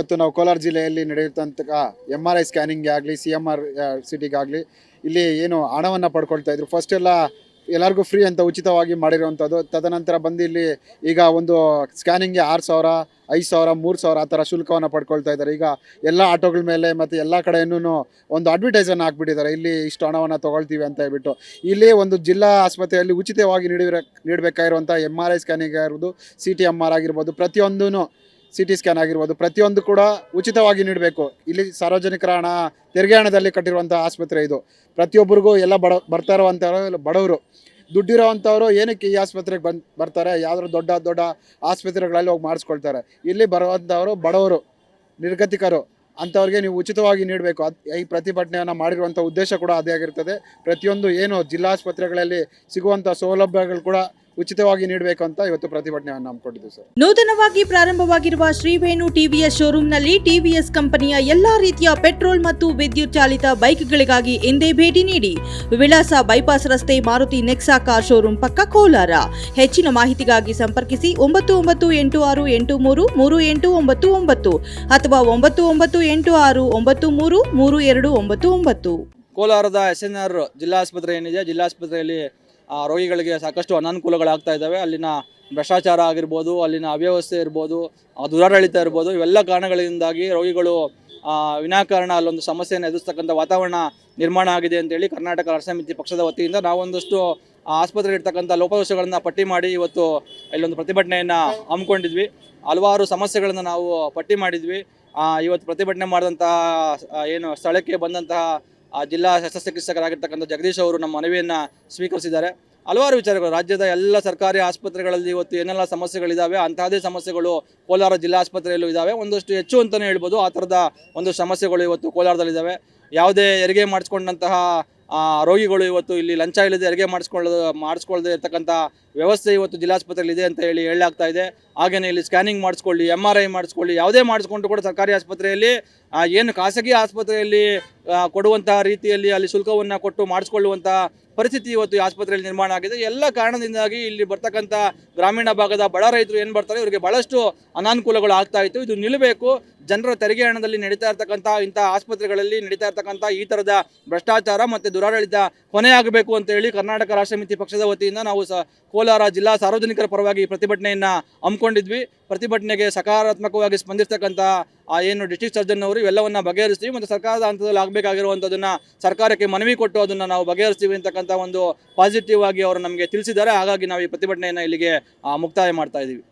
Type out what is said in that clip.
ಇವತ್ತು ನಾವು ಕೋಲಾರ ಜಿಲ್ಲೆಯಲ್ಲಿ ನಡೆಯುತ್ತಂತ ಎಂ ಆರ್ ಐ ಸ್ಕ್ಯಾನಿಂಗ್ ಆಗಲಿ ಸಿ ಎಂ ಆರ್ ಸಿಟಿಗಾಗಲಿ ಇಲ್ಲಿ ಏನು ಹಣವನ್ನು ಪಡ್ಕೊಳ್ತಾ ಇದ್ರು. ಫಸ್ಟ್ ಎಲ್ಲ ಎಲ್ಲರಿಗೂ ಫ್ರೀ ಅಂತ ಉಚಿತವಾಗಿ ಮಾಡಿರುವಂಥದ್ದು ತದನಂತರ ಬಂದು ಇಲ್ಲಿ ಈಗ ಒಂದು ಸ್ಕ್ಯಾನಿಂಗ್ಗೆ ಆರು ಸಾವಿರ, ಐದು ಸಾವಿರ, ಮೂರು ಸಾವಿರ ಆ ಥರ ಶುಲ್ಕವನ್ನು ಪಡ್ಕೊಳ್ತಾ ಇದ್ದಾರೆ. ಈಗ ಎಲ್ಲ ಆಟೋಗಳ ಮೇಲೆ ಮತ್ತು ಎಲ್ಲ ಕಡೆಯೂ ಒಂದು ಅಡ್ವರ್ಟೈಸನ್ನು ಹಾಕ್ಬಿಟ್ಟಿದ್ದಾರೆ. ಇಲ್ಲಿ ಇಷ್ಟು ಹಣವನ್ನು ತೊಗೊಳ್ತೀವಿ ಅಂತ ಹೇಳ್ಬಿಟ್ಟು. ಇಲ್ಲಿ ಒಂದು ಜಿಲ್ಲಾ ಆಸ್ಪತ್ರೆಯಲ್ಲಿ ಉಚಿತವಾಗಿ ನೀಡಿರ ನೀಡಬೇಕಾಗಿರುವಂಥ ಎಂ ಆರ್ ಐ ಸ್ಕ್ಯಾನಿಂಗ್ ಆಗಿರ್ಬೋದು ಸಿ ಟಿ ಎಂ ಆರ್ ಆಗಿರ್ಬೋದು ಪ್ರತಿಯೊಂದೂ ಸಿ ಟಿ ಸ್ಕ್ಯಾನ್ ಆಗಿರ್ಬೋದು, ಪ್ರತಿಯೊಂದು ಕೂಡ ಉಚಿತವಾಗಿ ನೀಡಬೇಕು. ಇಲ್ಲಿ ಸಾರ್ವಜನಿಕರ ಹಣ, ತೆರಿಗೆ ಹಣದಲ್ಲಿ ಕಟ್ಟಿರುವಂಥ ಆಸ್ಪತ್ರೆ ಇದು. ಪ್ರತಿಯೊಬ್ಬರಿಗೂ ಎಲ್ಲ ಬಡ, ಬರ್ತಾ ಇರುವಂಥವ್ರು ಬಡವರು. ದುಡ್ಡಿರೋವಂಥವ್ರು ಏನಕ್ಕೆ ಈ ಆಸ್ಪತ್ರೆಗೆ ಬಂದು, ಬರ್ತಾರೆ? ಯಾವ್ದಾದ್ರು ದೊಡ್ಡ ದೊಡ್ಡ ಆಸ್ಪತ್ರೆಗಳಲ್ಲಿ ಹೋಗಿ ಮಾಡಿಸ್ಕೊಳ್ತಾರೆ. ಇಲ್ಲಿ ಬರುವಂಥವರು ಬಡವರು, ನಿರ್ಗತಿಕರು. ಅಂಥವ್ರಿಗೆ ನೀವು ಉಚಿತವಾಗಿ ನೀಡಬೇಕು. ಅದು, ಈ ಪ್ರತಿಭಟನೆಯನ್ನು ಮಾಡಿರುವಂಥ ಉದ್ದೇಶ ಕೂಡ ಅದೇ ಆಗಿರ್ತದೆ. ಪ್ರತಿಯೊಂದು ಏನು ಜಿಲ್ಲಾಸ್ಪತ್ರೆಗಳಲ್ಲಿ ಸಿಗುವಂಥ ಸೌಲಭ್ಯಗಳು ಕೂಡ ಉಚಿತವಾಗಿ ನೀಡಬೇಕು ಅಂತ ಇವತ್ತು ಪ್ರತಿಭಟನೆಯನ್ನು ಹಮ್ಮಿಕೊಂಡಿದ್ದೀವಿ ಸರ್. ನೂತನವಾಗಿ ಪ್ರಾರಂಭವಾಗಿರುವ ಶ್ರೀವೇಣು ಟಿವಿಎಸ್ ಶೋರೂಮ್ನಲ್ಲಿ ಟಿವಿಎಸ್ ಕಂಪನಿಯ ಎಲ್ಲಾ ರೀತಿಯ ಪೆಟ್ರೋಲ್ ಮತ್ತು ವಿದ್ಯುತ್ ಚಾಲಿತ ಬೈಕ್ಗಳಿಗಾಗಿ ಎಂದೇ ಭೇಟಿ ನೀಡಿ ವಿಳಾಸ ಬೈಪಾಸ್ ರಸ್ತೆ ಮಾರುತಿ ನೆಕ್ಸಾ ಕಾರ್ ಶೋರೂಮ್ ಪಕ್ಕ ಕೋಲಾರ. ಹೆಚ್ಚಿನ ಮಾಹಿತಿಗಾಗಿ ಸಂಪರ್ಕಿಸಿ ಒಂಬತ್ತು ಒಂಬತ್ತು ಎಂಟು ಆರು ಎಂಟು ಮೂರು ಮೂರು ಎಂಟು ಒಂಬತ್ತು ಒಂಬತ್ತು ಅಥವಾ ಒಂಬತ್ತು ಒಂಬತ್ತು ಎಂಟು ಆರು ಒಂಬತ್ತು ಮೂರು ಮೂರು ಎರಡು ಒಂಬತ್ತು ಒಂಬತ್ತು. ಕೋಲಾರದ ಎಸ್ ಎನ್ ಆರ್ ಜಿಲ್ಲಾಸ್ಪತ್ರೆ ಏನಿದೆ? ಜಿಲ್ಲಾಸ್ಪತ್ರೆಯಲ್ಲಿ ರೋಗಿಗಳಿಗೆ ಸಾಕಷ್ಟು ಅನಾನುಕೂಲಗಳಾಗ್ತಾ ಇದ್ದಾವೆ. ಅಲ್ಲಿನ ಭ್ರಷ್ಟಾಚಾರ ಆಗಿರ್ಬೋದು, ಅಲ್ಲಿನ ಅವ್ಯವಸ್ಥೆ ಇರ್ಬೋದು ದುರಾಡಳಿತ ಇರ್ಬೋದು, ಇವೆಲ್ಲ ಕಾರಣಗಳಿಂದಾಗಿ ರೋಗಿಗಳು ವಿನಾಕಾರಣ ಅಲ್ಲೊಂದು ಸಮಸ್ಯೆಯನ್ನು ಎದುರಿಸ್ತಕ್ಕಂಥ ವಾತಾವರಣ ನಿರ್ಮಾಣ ಆಗಿದೆ ಅಂತೇಳಿ ಕರ್ನಾಟಕ ರಾಷ್ಟ್ರ ಸಮಿತಿ ಪಕ್ಷದ ವತಿಯಿಂದ ನಾವೊಂದಷ್ಟು ಆ ಆಸ್ಪತ್ರೆ ಇರ್ತಕ್ಕಂಥ ಲೋಪದೋಷಗಳನ್ನು ಪಟ್ಟಿ ಮಾಡಿ ಇವತ್ತು ಇಲ್ಲೊಂದು ಪ್ರತಿಭಟನೆಯನ್ನು ಹಮ್ಮಿಕೊಂಡಿದ್ವಿ. ಹಲವಾರು ಸಮಸ್ಯೆಗಳನ್ನು ನಾವು ಪಟ್ಟಿ ಮಾಡಿದ್ವಿ. ಇವತ್ತು ಪ್ರತಿಭಟನೆ ಮಾಡಿದಂತಹ ಏನು ಸ್ಥಳಕ್ಕೆ ಬಂದಂತಹ ಆ ಜಿಲ್ಲಾ ಶಸ್ತ್ರಚಿಕಿತ್ಸಕರಾಗಿರ್ತಕ್ಕಂಥ ಜಗದೀಶ್ ಅವರು ನಮ್ಮ ಮನವಿಯನ್ನು ಸ್ವೀಕರಿಸಿದ್ದಾರೆ. ಹಲವಾರು ವಿಚಾರಗಳು, ರಾಜ್ಯದ ಎಲ್ಲ ಸರ್ಕಾರಿ ಆಸ್ಪತ್ರೆಗಳಲ್ಲಿ ಇವತ್ತು ಏನೆಲ್ಲ ಸಮಸ್ಯೆಗಳಿದ್ದಾವೆ ಅಂತಹದೇ ಸಮಸ್ಯೆಗಳು ಕೋಲಾರ ಜಿಲ್ಲಾ ಆಸ್ಪತ್ರೆಯಲ್ಲೂ ಇದ್ದಾವೆ ಒಂದಷ್ಟು ಹೆಚ್ಚು ಅಂತಲೇ ಹೇಳ್ಬೋದು, ಆ ಥರದ ಒಂದು ಸಮಸ್ಯೆಗಳು ಇವತ್ತು ಕೋಲಾರದಲ್ಲಿದ್ದಾವೆ ಯಾವುದೇ ಹೆರಿಗೆ ಮಾಡಿಸ್ಕೊಂಡಂತಹ ರೋಗಿಗಳು ಇವತ್ತು ಇಲ್ಲಿ ಲಂಚ ಇಲ್ಲದೆ ಹೆರಿಗೆ ಮಾಡಿಸ್ಕೊಳ್ಳೋದು ಮಾಡಿಸ್ಕೊಳ್ಳದೆ ಇರ್ತಕ್ಕಂಥ ವ್ಯವಸ್ಥೆ ಇವತ್ತು ಜಿಲ್ಲಾಸ್ಪತ್ರೆಯಲ್ಲಿ ಇದೆ ಅಂತ ಹೇಳಿ ಹೇಳಲಾಗ್ತಾ ಇದೆ. ಹಾಗೆಯೇ ಇಲ್ಲಿ ಸ್ಕ್ಯಾನಿಂಗ್ ಮಾಡಿಸ್ಕೊಳ್ಳಿ ಎಂ ಆರ್ ಐ ಮಾಡಿಸ್ಕೊಳ್ಳಿ, ಯಾವುದೇ ಮಾಡಿಸ್ಕೊಂಡು ಕೂಡ ಸರ್ಕಾರಿ ಆಸ್ಪತ್ರೆಯಲ್ಲಿ ಏನು ಖಾಸಗಿ ಆಸ್ಪತ್ರೆಯಲ್ಲಿ ಕೊಡುವಂತಹ ರೀತಿಯಲ್ಲಿ ಅಲ್ಲಿ ಶುಲ್ಕವನ್ನು ಕೊಟ್ಟು ಮಾಡಿಸ್ಕೊಳ್ಳುವಂಥ ಪರಿಸ್ಥಿತಿ ಇವತ್ತು ಆಸ್ಪತ್ರೆಯಲ್ಲಿ ನಿರ್ಮಾಣ ಆಗಿದೆ. ಎಲ್ಲ ಕಾರಣದಿಂದಾಗಿ ಇಲ್ಲಿ ಬರ್ತಕ್ಕಂಥ ಗ್ರಾಮೀಣ ಭಾಗದ ಬಡ ರೈತರು ಏನು ಬರ್ತಾರೆ ಇವರಿಗೆ ಬಹಳಷ್ಟು ಅನಾನುಕೂಲಗಳು ಆಗ್ತಾ ಇತ್ತು. ಇದು ನಿಲ್ಲಬೇಕು. ಜನರ ತೆರಿಗೆ ಹಣದಲ್ಲಿ ನಡೀತಾ ಇರ್ತಕ್ಕಂಥ ಇಂಥ ಆಸ್ಪತ್ರೆಗಳಲ್ಲಿ ನಡೀತಾ ಇರ್ತಕ್ಕಂಥ ಈ ಥರದ ಭ್ರಷ್ಟಾಚಾರ ಮತ್ತು ದುರಾಡಳಿತ ಕೊನೆಯಾಗಬೇಕು ಅಂತ ಹೇಳಿ ಕರ್ನಾಟಕ ರಾಷ್ಟ್ರ ಪಕ್ಷದ ವತಿಯಿಂದ ನಾವು ಸ ಜಿಲ್ಲಾ ಸಾರ್ವಜನಿಕರ ಪರವಾಗಿ ಪ್ರತಿಭಟನೆಯನ್ನು ಹಮ್ಮಿಕೊಂಡಿದ್ವಿ. ಪ್ರತಿಭಟನೆಗೆ ಸಕಾರಾತ್ಮಕವಾಗಿ ಸ್ಪಂದಿಸ್ತಕ್ಕಂಥ ಆ ಏನು ಡಿಸ್ಟ್ರಿಕ್ಟ್ ಸರ್ಜನ್ ಅವರು ಇವೆಲ್ಲವನ್ನು ಬಗೆಹರಿಸ್ತೀವಿ ಮತ್ತು ಸರ್ಕಾರದ ಹಂತದಲ್ಲಿ ಆಗಬೇಕಾಗಿರುವಂಥದ್ದನ್ನು ಸರ್ಕಾರಕ್ಕೆ ಮನವಿ ಕೊಟ್ಟು ಅದನ್ನು ನಾವು ಬಗೆಹರಿಸ್ತೀವಿ ಅಂತಕ್ಕಂಥ ಒಂದು ಪಾಸಿಟಿವ್ ಆಗಿ ಅವರು ನಮಗೆ ತಿಳಿಸಿದ್ದಾರೆ. ಹಾಗಾಗಿ ನಾವು ಈ ಪ್ರತಿಭಟನೆಯನ್ನು ಇಲ್ಲಿಗೆ ಮುಕ್ತಾಯ ಮಾಡ್ತಾ ಇದ್ದೀವಿ